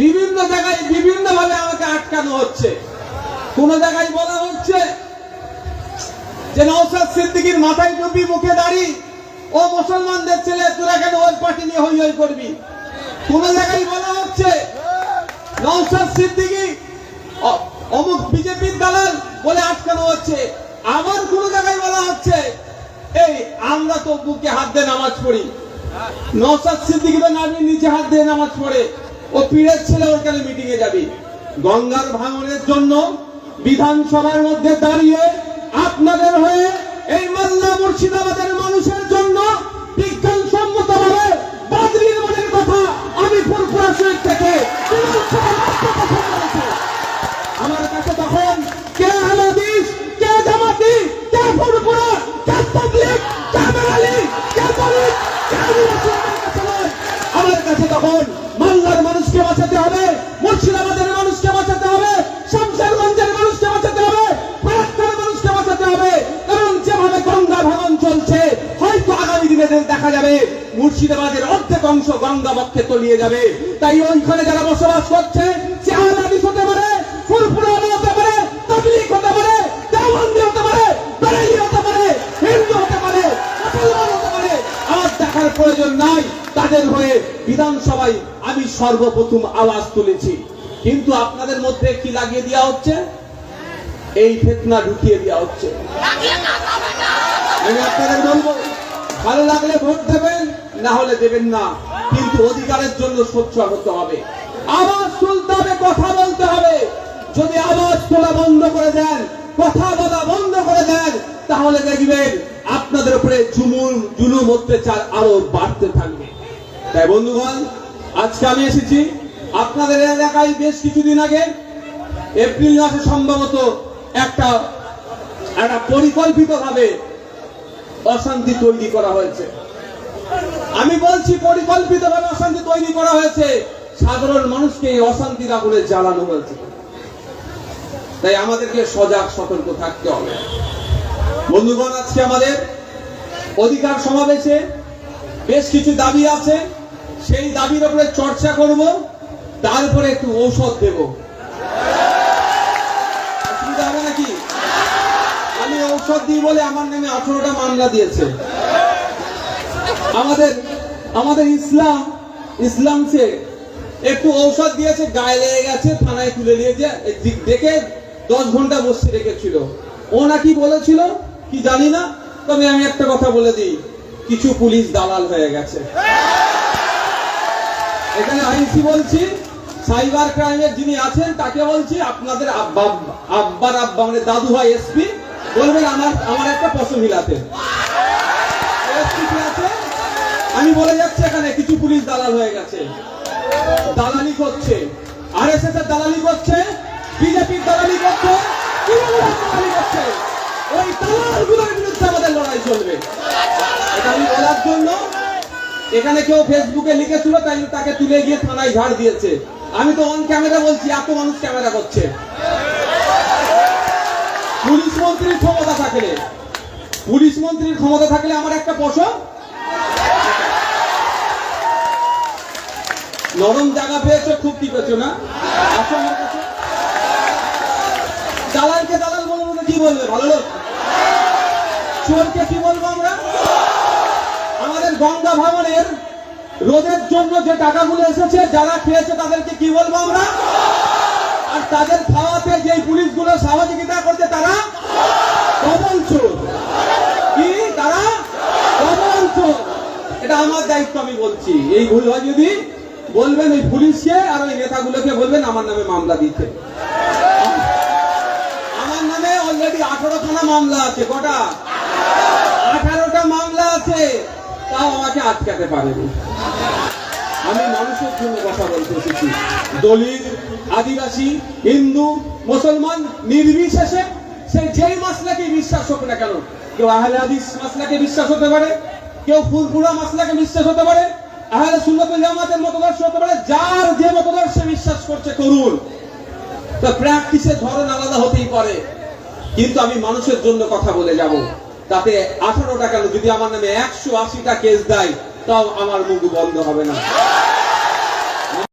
বিভিন্ন জায়গায় বিভিন্ন ভাবে আমাকে আটকানো হচ্ছে। কোন জায়গায় বলা হচ্ছে যে নৌসাদ সিদ্দিকির মাথায় টুপি, মুখে দাড়ি, ও মুসলমানদের ছেলে, তোরা কেন ওই পার্টি নিয়ে হই হই করবি? কোন জায়গায় বলা হচ্ছে নৌসাদ সিদ্দিকি অমুক বিজেপির দালাল বলে আটকানো হচ্ছে। আবার কোন জায়গায় বলা হচ্ছে, এই, আমরা তো বুকে হাত দিয়ে নামাজ পড়ি। নৌসাদ সিদ্দিকি তো নামিয়ে নিচে হাত দিয়ে নামাজ পড়ে। ও পীরের ছেলে ওর কেন মিটিং এ যাবি গঙ্গার ভাঙনের জন্য বিধানসভার মধ্যে দাঁড়িয়ে আপনাদের হয়ে এই মাল্লা মুর্শিদাবাদের মানুষের জন্য বিজ্ঞানসম্মত ভাবে কথা আমি থেকে। আমার কাছে তখন কে আলাদিস কে জামাতি, কে দেখা যাবে, মুর্শিদাবাদের অর্ধেক অংশ গঙ্গা বক্ষে তলিয়ে যাবে। তাই ওইখানে যারা বসবাস করছে প্রয়োজন নাই, তাদের হয়ে বিধানসভায় আমি সর্বপ্রথম আওয়াজ তুলেছি। কিন্তু আপনাদের মধ্যে কি লাগিয়ে দেওয়া হচ্ছে? এই ফেতনা ঢুকিয়ে দেওয়া হচ্ছে। আমি আপনাদের বলব ভালো লাগলে ভোট দেবেন, না হলে দেবেন না। কিন্তু অধিকারের জন্য সোচ্চার হতে হবে। আওয়াজ তুলতে হবে কথা বলতে হবে। যদি আওয়াজ তোলা বন্ধ করে দেন, কথা বলা বন্ধ করে দেন, তাহলে দেখবেন আপনাদের উপরে জুমুল জুলুম, অত্যাচার আরও বাড়তে থাকবে। তাই বন্ধুগণ, আজকে আমি এসেছি আপনাদের এলাকায় বেশ কিছুদিন আগে। এপ্রিল মাসে সম্ভবত একটা একটা পরিকল্পিত ভাবে অশান্তি তৈরি করা হয়েছে। আমি বলছি পরিকল্পিত ভাবে অশান্তি তৈরি করা হয়েছে। সাধারণ মানুষকে এই অশান্তির আগুনে জ্বালানো হয়েছে। তাই আমাদেরকে সজাগ, সতর্ক থাকতে হবে। বন্ধুগণ, আজকে আমাদের অধিকার সমাবেশে বেশ কিছু দাবি আছে। সেই দাবির উপরে চর্চা করব, তারপরে একটু ঔষধ দেব অসুবিধা হবে নাকি আমি দিই বলে আমার নামে আঠারোটা মামলা দিয়েছে। আমাদের আমাদের ইসলাম ইসলাম সে একটু ঔষধ দিয়েছে, গায়ে লেগে গেছে, থানায় তুলে নিয়েছে। দেখে দশ ঘণ্টা বসে রেখেছিল। ও নাকি বলেছিল, কি জানি না, তবে আমি একটা কথা বলে দিই, কিছু পুলিশ দালাল হয়ে গেছে। এখানে আইসি বলছি, সাইবার ক্রাইমের যিনি আছেন, তাকে বলছি, আপনাদের আব্বা, আব্বার আব্বা মানে দাদু ভাই এসপি বলবেন আমার আমার একটা পশম হিলাতে? আমি বলে যাচ্ছি এখানে, কিছু পুলিশ দালাল হয়ে গেছে। দালালি করছে। আর এস এস এর দালালি করছে, বিজেপির দালালি করছে দালালি করছে। ওই দালালগুলোর বিরুদ্ধে আমাদের লড়াই চলবে। এটা আমি বলার জন্য, এখানে কেউ ফেসবুকে লিখেছিল, তাই তাকে তুলে গিয়ে থানায় ঝাড় দিয়েছে। আমি তো অন ক্যামেরা বলছি, এত মানুষ ক্যামেরা করছে। পুলিশ মন্ত্রীর ক্ষমতা থাকলে, পুলিশ মন্ত্রীর ক্ষমতা থাকলে আমার একটা পশম নরম জায়গা পেয়েছ, খুব টিপেছো না? দালালকে দালাল বলব না কি বলবে? ভালো লোক। চোরকে কি বলব আমরা? আমাদের গঙ্গা ভবনের রোদের জন্য যে টাকাগুলো এসেছে, যারা খেয়েছে তাদেরকে কি বলব আমরা? আর তাদের খাওয়াতে যে পুলিশগুলো সহযোগিতা করছে তারা ডবল চোর কি তারা ডবল চোর এটা আমার দায়িত্ব আমি বলছি এই ভুল হয় যদি, বলবেন ওই পুলিশকে আর ওই নেতাগুলোকে বলবেন আমার নামে মামলা দিতে। আমার নামে অলরেডি আঠারো খানা মামলা আছে, কটা? আঠারোটা মামলা আছে, তাও আমাকে আটকাতে পারেনি। আমি মানুষের জন্য কথা বলতে এসেছি। দলিত, আদিবাসী, হিন্দু, মুসলমান, নির্বিশেষে সে যেই মাসলাকে বিশ্বাস হোক না কেন, কেউ আহলে হাদিস মাসলাকে বিশ্বাস হতে পারে, কেউ ফুলপুরা মাসলাকে বিশ্বাস হতে পারে জামাতের হতে পারে, যার যে বিশ্বাস করছে, করুন। তো প্র্যাকটিসের ধরন আলাদা হতেই পারে। কিন্তু আমি মানুষের জন্য কথা বলে যাব। তাতে আঠারো কেন? যদি আমার নামে একশো আশিটা কেস দেয়, তাও আমার মুখ বন্ধ হবে না।